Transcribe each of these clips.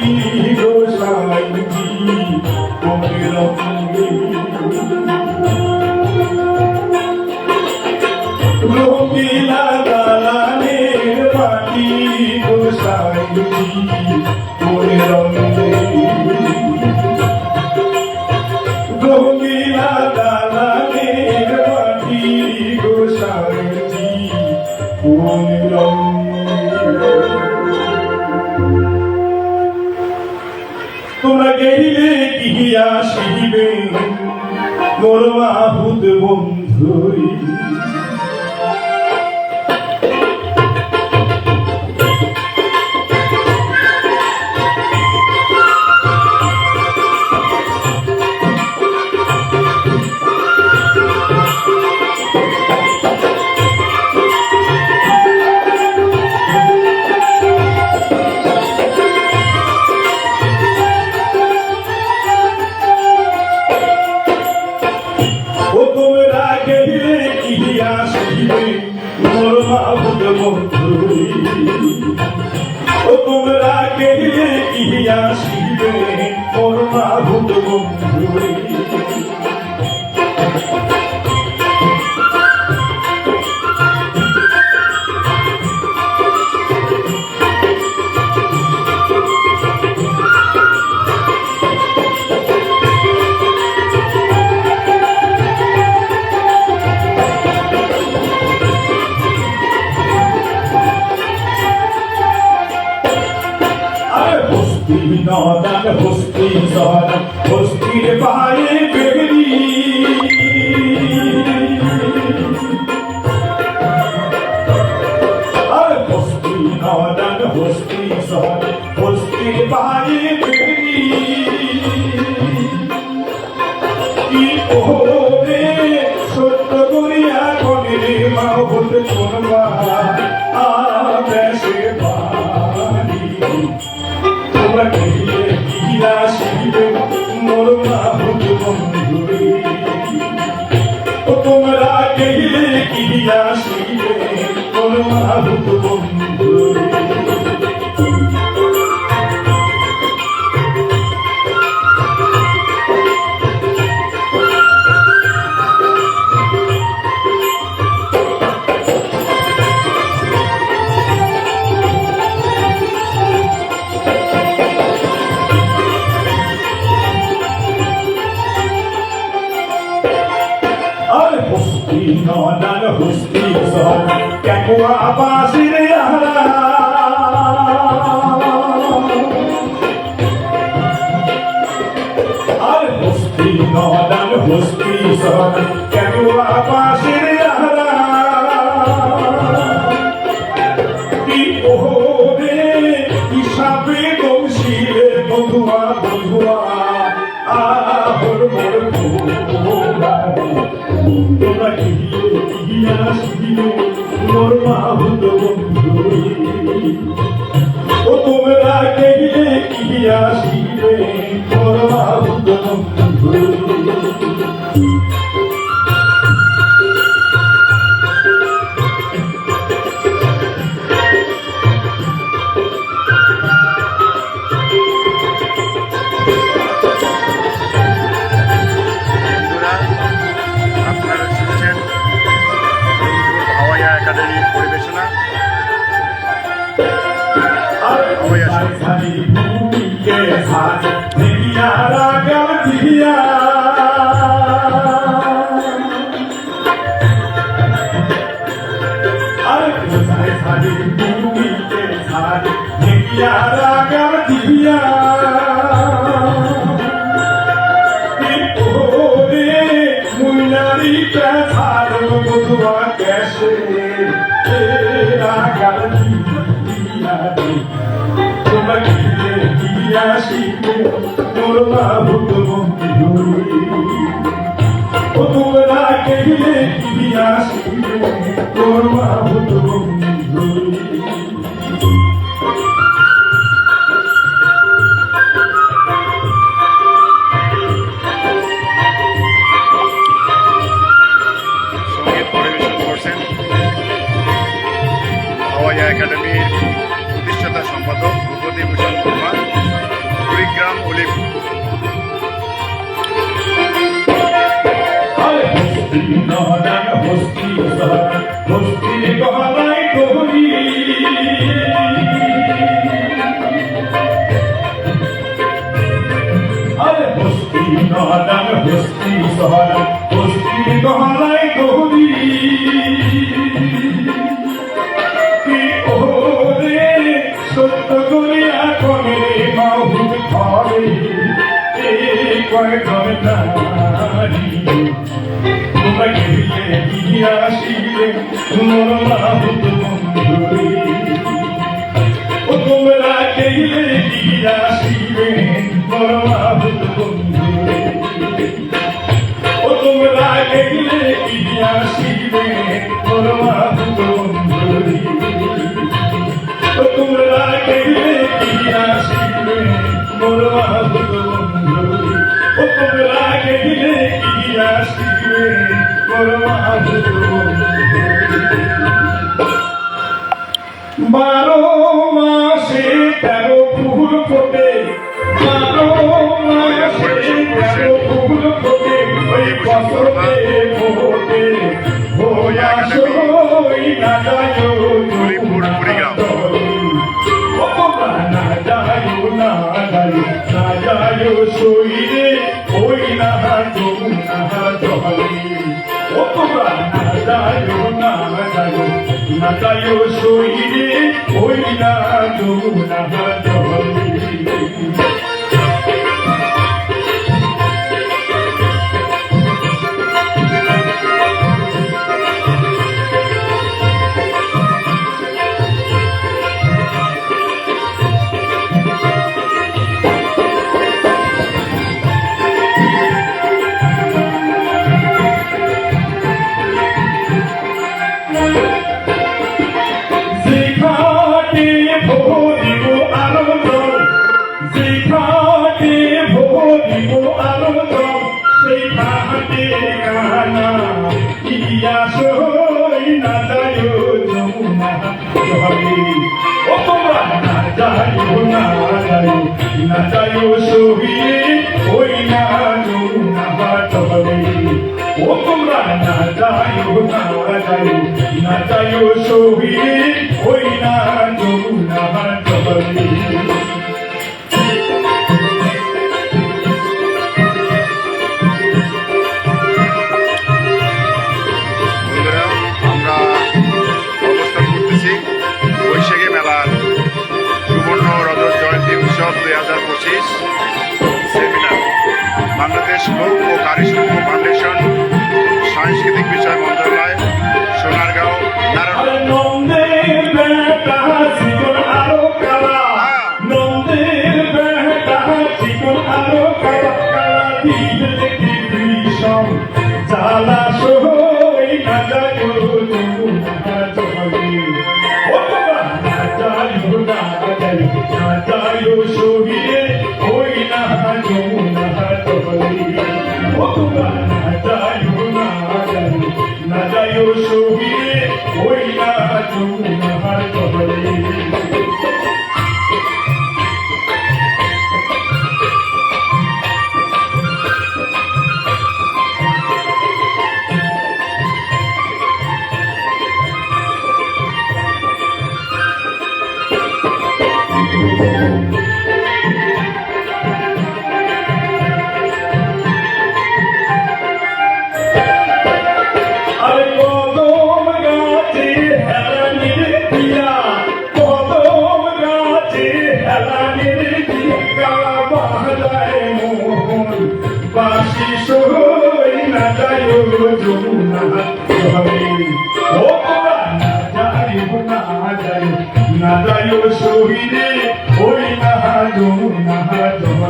Thank you. মোর মাহুদ বন্ধুরি মাহুদ বন্ধুরি ও তোমরা কে কি আসিবে? মোর মাহুদ বন্ধুরি। কেকুয়া বাসির আর হস্তি নদান হস্তি সহ কেকুয়া বাসির কি বধুয়া বধুয়া আহর মোর তোমরা তোমরা গিয়ে গিয়া শিবে মোর মাহুদ বন্ধুরে ও তোমরা গেলে গিয়া শিবে মোর মাহুদ বন্ধুরে বন্ধুরা ভাগ দিয়া রাগা দিয়া আর কোথায় খালি ভূমিতে ভাগ দিয়া রাগা দিয়া মুন্নারি পেছালো বধুয়া কেশে শিখে তোর মাহুত বন্ধু ও তোমরা কেহিলে কি আসিবে? তোর মাহুত বন্ধু হস্তি নদান হস্তি সহন হস্তি গহনাই গহরি আরে হস্তি নদান হস্তি সহন হস্তি গহনাই গহরি সত্য করিয়া কনে মাহুত ঘরে এই কয় ঘরে নারী তোমাকে মাহুত বন্ধুরে ও তোমরা মাহুত বন্ধুরে ও তোমরা গেলে দিয়া শিখে মোর মাহুত বন্ধুরে ও তোমরা মাহুত বারো মাসে তেরো ফুল ফোটে। বারো মাসে তেরো ফুল ফোটে ওই বসতে ফোটে ভোয়া সই না যায় না যায় না যায় না যায় ওই না যমুনা জলে ও বাবা না যায় না যায় না যায় সইরে ওই না যমুনা না যায় সহিয়ে ওই না যমুনা জলে যায় যমুনা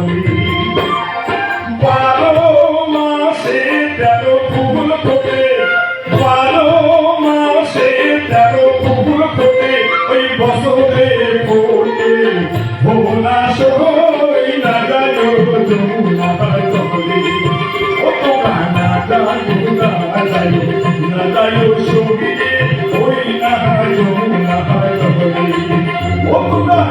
আমি বারো মাসে তেরো ফুল ফোটে। বারো মাসে তেরো ফুল ফোটে। ওই বসবে ফোটে। ভোলা সই লাগাল যমুনা চলে। ও তো কানা কানুরা লাগায় লাগায় সঙ্গে। ওই না যমুনা চলে।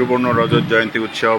সুবর্ণ রজত জয়ন্তী উৎসব।